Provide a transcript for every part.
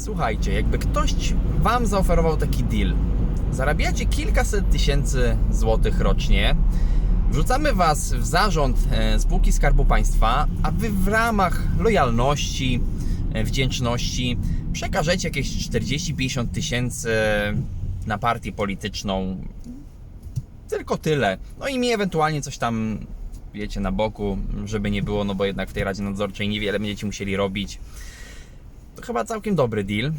Słuchajcie, jakby ktoś Wam zaoferował taki deal, zarabiacie kilkaset tysięcy złotych rocznie, wrzucamy Was w zarząd e, spółki Skarbu Państwa, a Wy w ramach lojalności, e, wdzięczności przekażecie jakieś 40-50 tysięcy na partię polityczną. Tylko tyle. No i mi ewentualnie coś tam, wiecie, na boku, żeby nie było, no bo jednak w tej Radzie Nadzorczej niewiele będziecie musieli robić. To chyba całkiem dobry deal.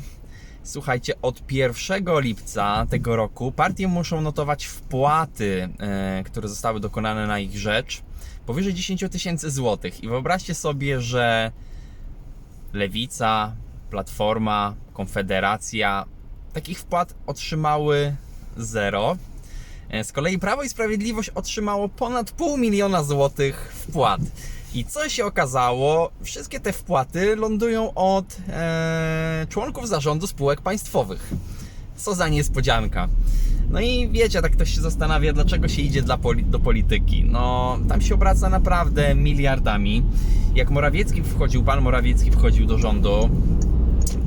Słuchajcie, od 1 lipca tego roku partie muszą notować wpłaty, e, które zostały dokonane na ich rzecz, powyżej 10 tysięcy złotych. I wyobraźcie sobie, że Lewica, Platforma, Konfederacja takich wpłat otrzymały zero. E, Z kolei Prawo i Sprawiedliwość otrzymało ponad pół miliona złotych wpłat. I co się okazało? Wszystkie te wpłaty lądują od e, członków zarządu spółek państwowych. Co za niespodzianka. No i wiecie, tak ktoś się zastanawia, dlaczego się idzie dla poli- do polityki. No, tam się obraca naprawdę miliardami. Jak Morawiecki wchodził, pan Morawiecki wchodził do rządu,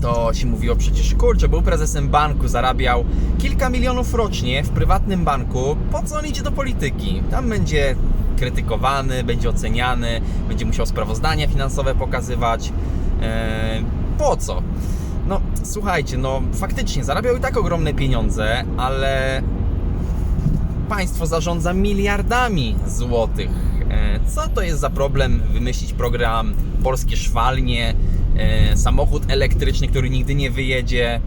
to się mówiło przecież, kurczę, był prezesem banku, zarabiał kilka milionów rocznie w prywatnym banku, po co on idzie do polityki? Tam będzie krytykowany, będzie oceniany, będzie musiał sprawozdania finansowe pokazywać. Eee, po co? No, słuchajcie, no faktycznie zarabiał i tak ogromne pieniądze, ale państwo zarządza miliardami złotych. E, Co to jest za problem wymyślić program Polskie Szwalnie, samochód elektryczny, który nigdy nie wyjedzie,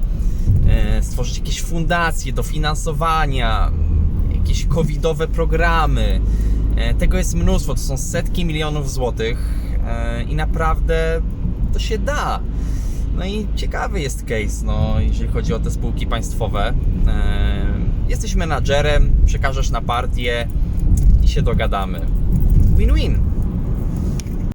e, stworzyć jakieś fundacje dofinansowania, jakieś covidowe programy. E, Tego jest mnóstwo, to są setki milionów złotych e, i naprawdę to się da. No i ciekawy jest case, no, jeżeli chodzi o te spółki państwowe. E, Jesteś menadżerem, przekażesz na partię i się dogadamy. Win-win.